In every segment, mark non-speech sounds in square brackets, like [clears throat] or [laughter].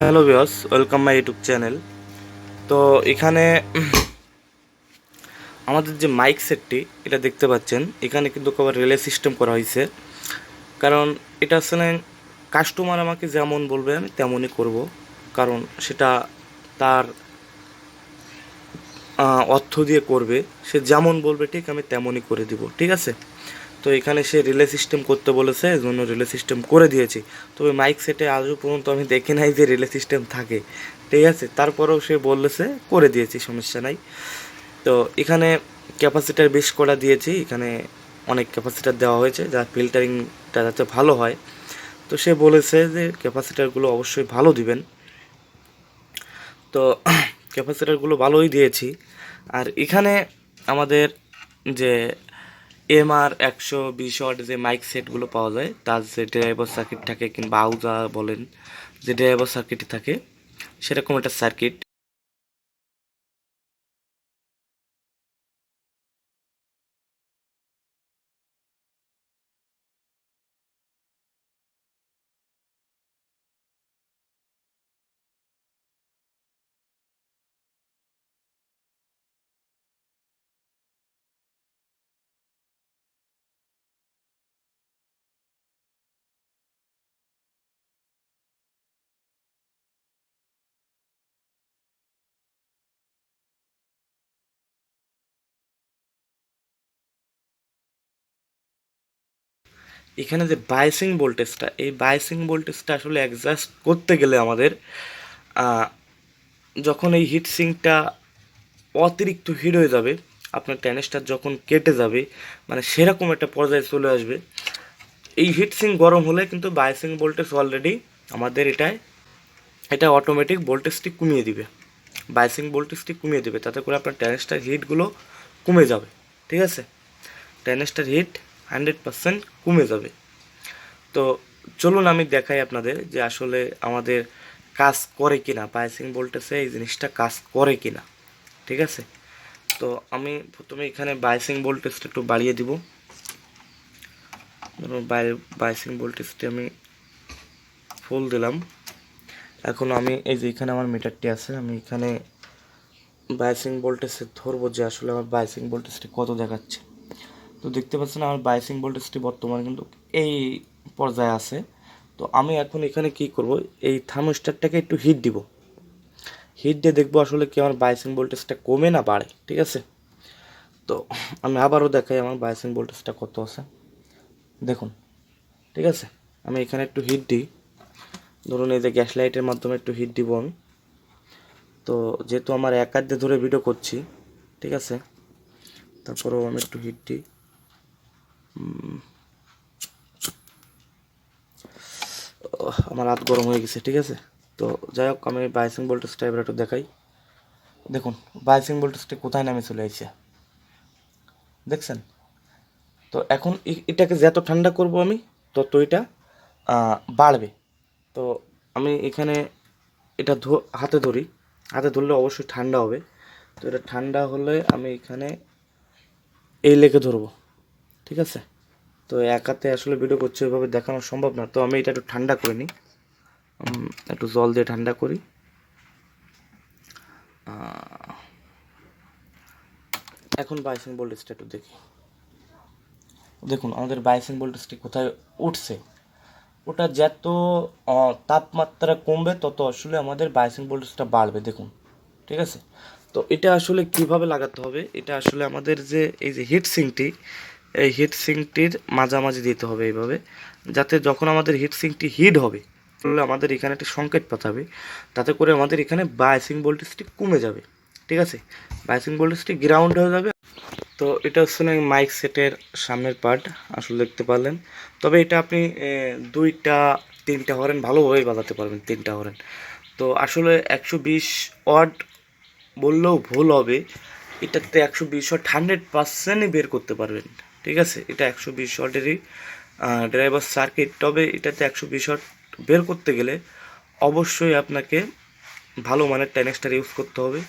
Hello বিয়স welcome my YouTube channel তো এখানে আমাদের যে মাইক সেটটি এটা দেখতে পাচ্ছেন। এখানে কিন্তু আবার রিলে সিস্টেম করা হয়েছে কারণ এটা আসলে কাস্টমার আমাকে যেমন বলবে, আমি তেমনই করব। কারণ সেটা তার অর্থ দিয়ে করবে। সে যেমন বলবে, ঠিক আমি তেমনই করে দিব। ঠিক আছে? তো এখানে সে রিলে সিস্টেম করতে বলেছে এই জন্য রিলে সিস্টেম করে দিয়েছি। তবে মাইক সেটে আজও পর্যন্ত আমি দেখি নাই যে রিলে সিস্টেম থাকে। ঠিক আছে? তারপরেও সে বলেছে, করে দিয়েছি, সমস্যা নাই। তো এখানে ক্যাপাসিটার বেশ করা দিয়েছি, এখানে অনেক ক্যাপাসিটার দেওয়া হয়েছে, যা ফিল্টারিংটা যাতে ভালো হয়। তো সে বলেছে যে ক্যাপাসিটারগুলো অবশ্যই ভালো দিবেন। তো [clears throat] ক্যাপাসিটারগুলো ভালোই দিয়েছি। আর এখানে আমাদের যে এমআর একশো বিশ যে মাইক সেটগুলো পাওয়া যায়, তার যে ড্রাইভার সার্কিট থাকে কিংবা আউজা বলেন, যে ড্রাইভার সার্কিট থাকে, সেরকম একটা সার্কিট এখানে যে বাইসিং ভোল্টেজটা এই বাইসিং ভোল্টেজটা আসলে অ্যাডজাস্ট করতে গেলে আমাদের যখন এই হিট সিঙ্কটা অতিরিক্ত হিট হয়ে যাবে, আপনার ট্যানেসটা যখন কেটে যাবে মানে সেরকম একটা পর্যায়ে চলে আসবে, এই হিট সিঙ্ক গরম হলে কিন্তু বাইসিং ভোল্টেজ অলরেডি আমাদের এটায়, এটা অটোমেটিক ভোল্টেজটি কমিয়ে দিবে। বাইসিং ভোল্টেজটি কমিয়ে দেবে, তাতে করে আপনার ট্যানেসটার হিটগুলো কমে যাবে, ঠিক আছে? ট্যানেসটার হিট হান্ড্রেড পার্সেন্ট কমে যাবে। তো চলুন আমি দেখাই আপনাদের যে আসলে আমাদের কাজ করে কিনা বাইসিং ভোল্টেজে এই জিনিসটা কাজ করে কিনা, ঠিক আছে? তো আমি প্রথমে এখানে বাইসিং ভোল্টেজটা একটু বাড়িয়ে দিব। বাইসিং ভোল্টেজটি আমি ফুল দিলাম। এখন আমি এই যে এখানে আমার মিটারটি আছে, আমি এখানে বাইসিং ভোল্টেজে ধরবো যে আসলে আমার বাইসিং ভোল্টেজটি কত দেখাচ্ছে। তো দেখতে পাচ্ছেন আমার বাইসিং ভোল্টেজটি বর্তমানে কিন্তু এই পর্যায়ে আছে। তো আমি এখন এখানে কি করব? এই থার্মোস্টারটাকে একটু হিট দিব। হিট দিয়ে দেখব আসলে কি আমার বাইসিং ভোল্টেজটা কমে না বাড়ে, ঠিক আছে? তো আমি আবারও দেখাই আমার বাইসিং ভোল্টেজটা কত আছে। দেখুন, ঠিক আছে? আমি এখানে একটু হিট দিই। ধরুন এই যে গ্যাস লাইটের মাধ্যমে একটু হিট দিব আমি। তো যেহেতু আমার এক হাত ধরে ভিডিও করছি, ঠিক আছে? তারপরেও আমি একটু হিট দিই। আমার হাত গরম হয়ে গেছে, ঠিক আছে? তো যাই হোক, আমি বাইসিং ভোল্টেজটা এবার একটু দেখাই। দেখুন বাইসিং ভোল্টেজটা কোথায় নামে চলে আসছে দেখছেন? তো এখন এটাকে যত ঠান্ডা করব আমি, তত এটা বাড়বে। তো আমি এখানে এটা হাতে ধরি। হাতে ধরলে অবশ্যই ঠান্ডা হবে। তো এটা ঠান্ডা হলে আমি এখানে এই লেগে ধরবো। ঠিক আছে? তো একাতে আসলে ভিডিও করছে, ওইভাবে দেখানো সম্ভব না। তো আমি এটা একটু ঠান্ডা করে নিই। একটু জল দিয়ে ঠান্ডা করি। এখন বাইসিং ভোল্টেজটা একটু দেখি। দেখুন, আমাদের বাইসিং ভোল্টেজটি কোথায় উঠছে? ওটা যত তাপমাত্রা কমবে, তত আসলে আমাদের বাইসিং ভোল্টেজটা বাড়বে, দেখুন। ঠিক আছে? তো এটা আসলে কীভাবে লাগাতে হবে? এটা আসলে আমাদের যে, এই যে হিট সিঙ্কটি এই হিট সিঙ্কটির মাঝামাঝি দিতে হবে এইভাবে, যাতে যখন আমাদের হিট সিঙ্কটি হিট হবে, তাহলে আমাদের এখানে একটা সংকেত পাঠাবে, তাতে করে আমাদের এখানে বাইসিং ভোল্টেজটি কমে যাবে, ঠিক আছে? বাইসিং ভোল্টেজটি গ্রাউন্ড হয়ে যাবে। তো এটা হচ্ছে মাইক সেটের সামনের পার্ট আসলে দেখতে পারলেন। তবে এটা আপনি দুইটা, তিনটা হরেন ভালোভাবেই বাজাতে পারবেন, তিনটা হরেন তো আসলে একশো বিশ ওয়াট বললেও ভুল হবে, এটাতে একশো বিশ ওয়াট হান্ড্রেড পার্সেন্টই বের করতে পারবেন। ঠিক আছে? এটা একশো বিশ ওয়াটেরই ড্রাইভার সার্কিট তবে এটাতে একশো বিশ ওয়াট বের করতে গেলে অবশ্যই আপনাকে ভালো মানের টেনেক্সটার ইউজ করতে হবে,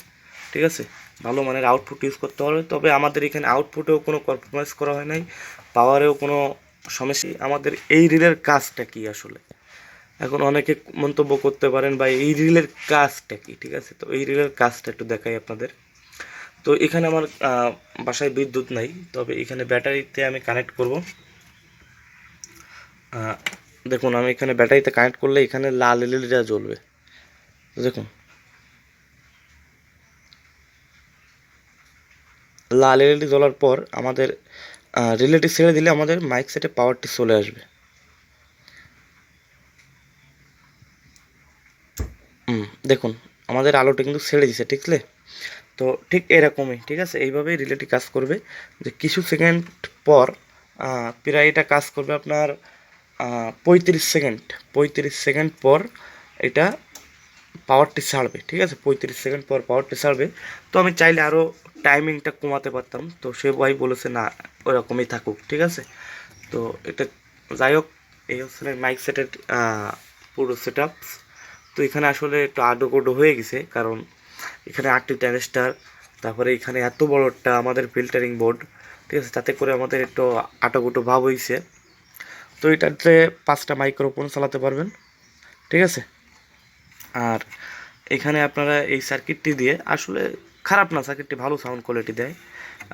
ঠিক আছে? ভালো মানের আউটপুট ইউজ করতে হবে। তবে আমাদের এখানে আউটপুটেও কোনো কম্প্রোমাইজ করা হয় নাই পাওয়ারেও কোনো সমস্যা আমাদের এই রিলের কাজটা কি আসলে? এখন অনেকে মন্তব্য করতে পারেন বা এই রিলের কাজটা কি? ঠিক আছে? তো এই রিলের কাজটা একটু দেখাই আপনাদের। তো এখানে আমার বাসায় বিদ্যুৎ নাই, তবে এখানে ব্যাটারিতে আমি কানেক্ট করব। দেখুন, আমি এখানে ব্যাটারিতে কানেক্ট করলে এখানে লাল এলইডিটা জ্বলবে। দেখুন। লাল এলইডি জ্বলার পর আমাদের রিলেটি ছেড়ে দিলে আমাদের মাইক সেটে পাওয়ারটি চলে আসবে। দেখুন, আমাদের আলোটা কিন্তু ছেড়ে দিছে, ঠিক আছে? তো ঠিক এরকমই, ঠিক আছে? এইভাবেই রিলেটি কাজ করবে। যে কিছু সেকেন্ড পর প্রায় এটা কাজ করবে আপনার পঁয়ত্রিশ সেকেন্ড পঁয়ত্রিশ সেকেন্ড পর এটা পাওয়ারটি ছাড়বে, ঠিক আছে? পঁয়ত্রিশ সেকেন্ড পর পাওয়ারটি ছাড়বে। তো আমি চাইলে আরও টাইমিংটা কমাতে পারতাম। তো সে ভাই বলেছে, না, ওরকমই থাকুক। ঠিক আছে? তো এটা যাই হোক, এই হচ্ছে মাইক সেটের পুরো সেট তো এখানে আসলে একটু আডো কোডো হয়ে গেছে, কারণ এখানে আটটি ট্যানেস্টার তারপরে এখানে এত বড় একটা আমাদের ফিল্টারিং বোর্ড ঠিক আছে? তাতে করে আমাদের একটু আটোগুটো ভাব হয়েছে তো এটাতে পাঁচটা মাইক্রোফোন চালাতে পারবেন, ঠিক আছে? আর এখানে আপনারা এই সার্কিটটি দিয়ে, আসলে খারাপ না সার্কিটটি ভালো সাউন্ড কোয়ালিটি দেয়।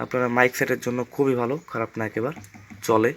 আপনারা মাইক সেটের জন্য খুবই ভালো, খারাপ না একেবারে, চলে।